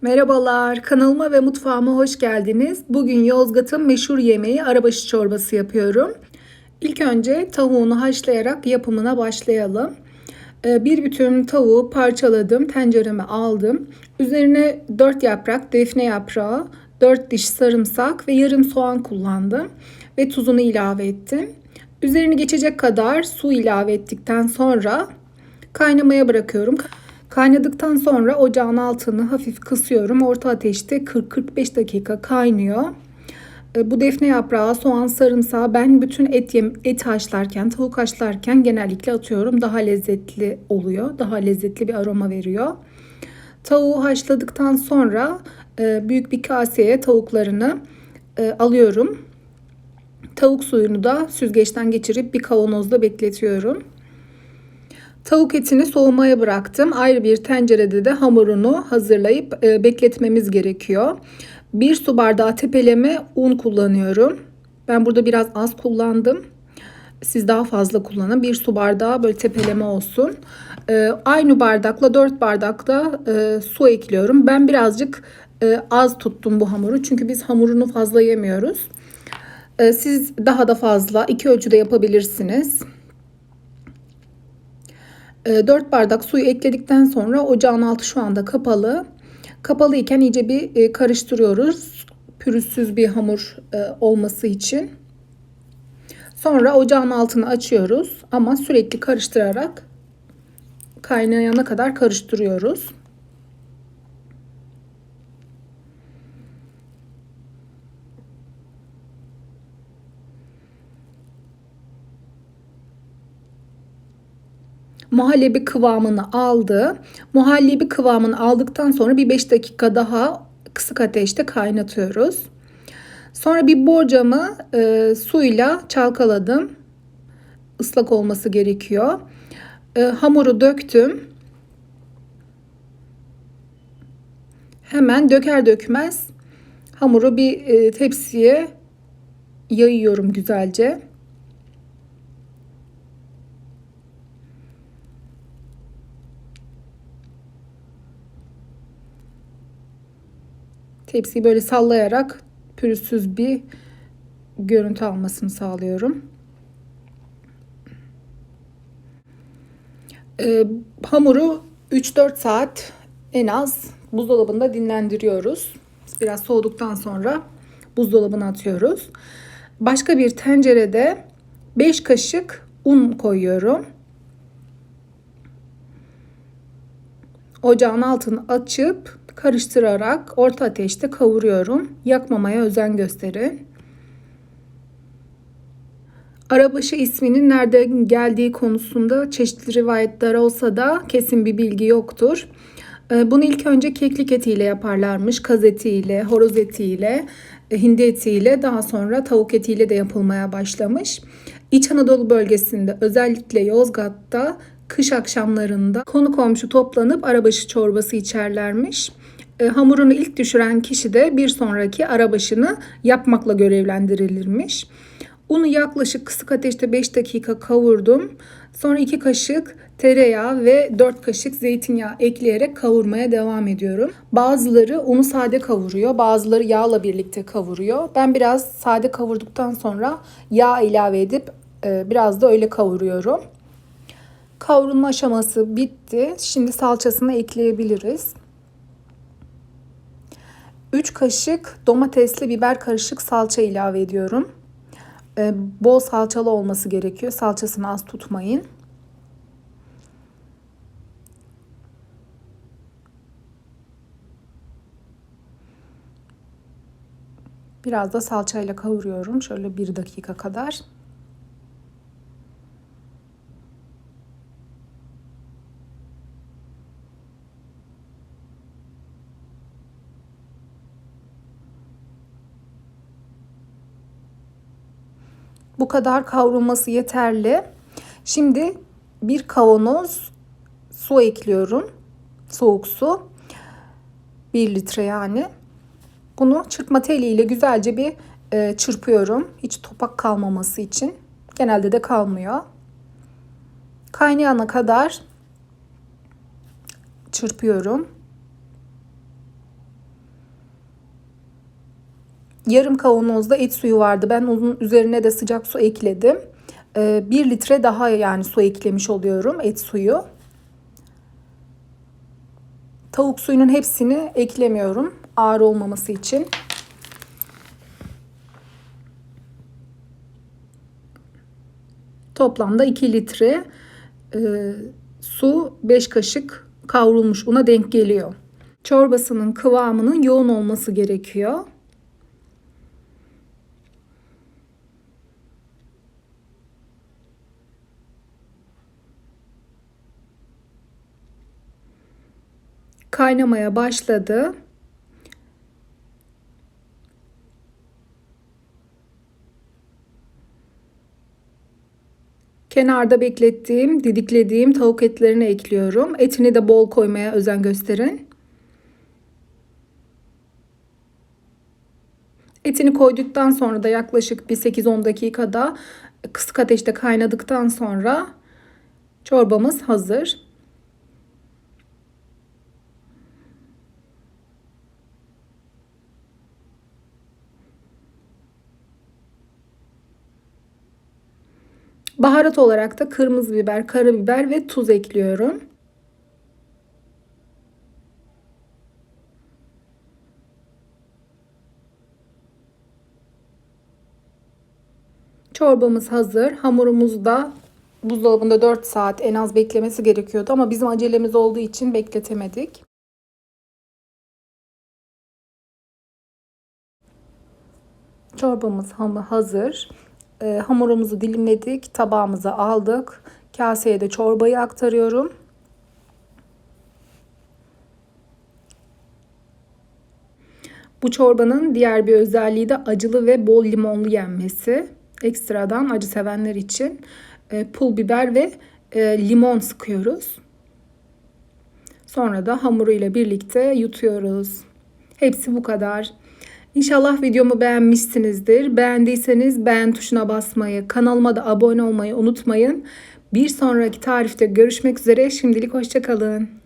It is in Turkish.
Merhabalar, kanalıma ve mutfağıma hoş geldiniz. Bugün Yozgat'ın meşhur yemeği arabaşı çorbası yapıyorum. İlk önce tavuğunu haşlayarak yapımına başlayalım. Ee, Bir bütün tavuğu parçaladım, tencereme aldım. Üzerine 4 yaprak defne yaprağı, 4 diş sarımsak ve yarım soğan kullandım. Ve tuzunu ilave ettim. Üzerini geçecek kadar su ilave ettikten sonra kaynamaya bırakıyorum. Kaynadıktan sonra ocağın altını hafif kısıyorum. Orta ateşte 40-45 dakika kaynıyor. E, Bu defne yaprağı, soğan, sarımsağı ben bütün et yem et haşlarken, tavuk haşlarken genellikle atıyorum. Daha lezzetli oluyor. Daha lezzetli bir aroma veriyor. Tavuğu haşladıktan sonra e, büyük bir kaseye tavuklarını e, alıyorum. Tavuk suyunu da süzgeçten geçirip bir kavanozda bekletiyorum. Tavuk etini soğumaya bıraktım. Ayrı bir tencerede de hamurunu hazırlayıp e, bekletmemiz gerekiyor. Bir su bardağı tepeleme un kullanıyorum. Ben burada biraz az kullandım. Siz daha fazla kullanın. Bir su bardağı böyle tepeleme olsun. E, aynı bardakla 4 bardak da e, su ekliyorum. Ben birazcık e, az tuttum bu hamuru. Çünkü biz hamurunu fazla yemiyoruz. E, siz daha da fazla iki ölçüde yapabilirsiniz. 4 Ee, bardak suyu ekledikten sonra ocağın altı şu anda kapalı. Kapalı iken iyice bir e, karıştırıyoruz. Pürüzsüz bir hamur e, olması için. Sonra ocağın altını açıyoruz ama sürekli karıştırarak kaynayana kadar karıştırıyoruz. Muhallebi kıvamını aldı. Muhallebi kıvamını aldıktan sonra bir 5 dakika daha kısık ateşte kaynatıyoruz. Sonra bir borcamı e, suyla çalkaladım. Islak olması gerekiyor. E, hamuru döktüm. Hemen döker dökmez hamuru bir e, tepsiye yayıyorum güzelce. Tepsiyi böyle sallayarak pürüzsüz bir görüntü almasını sağlıyorum. Ee, hamuru 3-4 saat en az buzdolabında dinlendiriyoruz. Biraz soğuduktan sonra buzdolabına atıyoruz. Başka bir tencerede 5 kaşık un koyuyorum. Ocağın altını açıp karıştırarak orta ateşte kavuruyorum. Yakmamaya özen gösterin. Arabaşı isminin nereden geldiği konusunda çeşitli rivayetler olsa da kesin bir bilgi yoktur. Ee, bunu ilk önce keklik etiyle yaparlarmış. Kaz etiyle, horoz etiyle, e, hindi etiyle daha sonra tavuk etiyle de yapılmaya başlamış. İç Anadolu bölgesinde özellikle Yozgat'ta kış akşamlarında konu komşu toplanıp arabaşı çorbası içerlermiş. E, hamurunu ilk düşüren kişi de bir sonraki arabaşını yapmakla görevlendirilirmiş. Unu yaklaşık kısık ateşte 5 dakika kavurdum. Sonra 2 kaşık tereyağı ve 4 kaşık zeytinyağı ekleyerek kavurmaya devam ediyorum. Bazıları unu sade kavuruyor, bazıları yağla birlikte kavuruyor. Ben biraz sade kavurduktan sonra yağ ilave edip e, biraz da öyle kavuruyorum. Kavrulma aşaması bitti. Şimdi salçasını ekleyebiliriz. 3 kaşık domatesli biber karışık salça ilave ediyorum. Ee, bol salçalı olması gerekiyor. Salçasını az tutmayın. Biraz da salçayla kavuruyorum. Şöyle bir dakika kadar. Bu kadar kavrulması yeterli. Şimdi bir kavanoz su ekliyorum. Soğuk su. 1 litre yani. Bunu çırpma teliyle güzelce bir e, çırpıyorum. Hiç topak kalmaması için. Genelde de kalmıyor. Kaynayana kadar çırpıyorum. Yarım kavanozda et suyu vardı. Ben onun üzerine de sıcak su ekledim. 1 litre daha yani su eklemiş oluyorum et suyu. Tavuk suyunun hepsini eklemiyorum ağır olmaması için. Toplamda 2 litre e, su 5 kaşık kavrulmuş una denk geliyor. Çorbasının kıvamının yoğun olması gerekiyor. Kaynamaya başladı. Kenarda beklettiğim, didiklediğim tavuk etlerini ekliyorum. Etini de bol koymaya özen gösterin. Etini koyduktan sonra da yaklaşık bir 8-10 dakikada kısık ateşte kaynadıktan sonra çorbamız hazır. Baharat olarak da kırmızı biber, karabiber ve tuz ekliyorum. Çorbamız hazır. Hamurumuz da buzdolabında 4 saat en az beklemesi gerekiyordu ama bizim acelemiz olduğu için bekletemedik. Çorbamız hazır. E, hamurumuzu dilimledik, tabağımıza aldık. Kaseye de çorbayı aktarıyorum. Bu çorbanın diğer bir özelliği de acılı ve bol limonlu yenmesi. Ekstradan acı sevenler için e, pul biber ve e, limon sıkıyoruz. Sonra da hamuruyla birlikte yutuyoruz. Hepsi bu kadar. İnşallah videomu beğenmişsinizdir. Beğendiyseniz beğen tuşuna basmayı, kanalıma da abone olmayı unutmayın. Bir sonraki tarifte görüşmek üzere. Şimdilik hoşçakalın.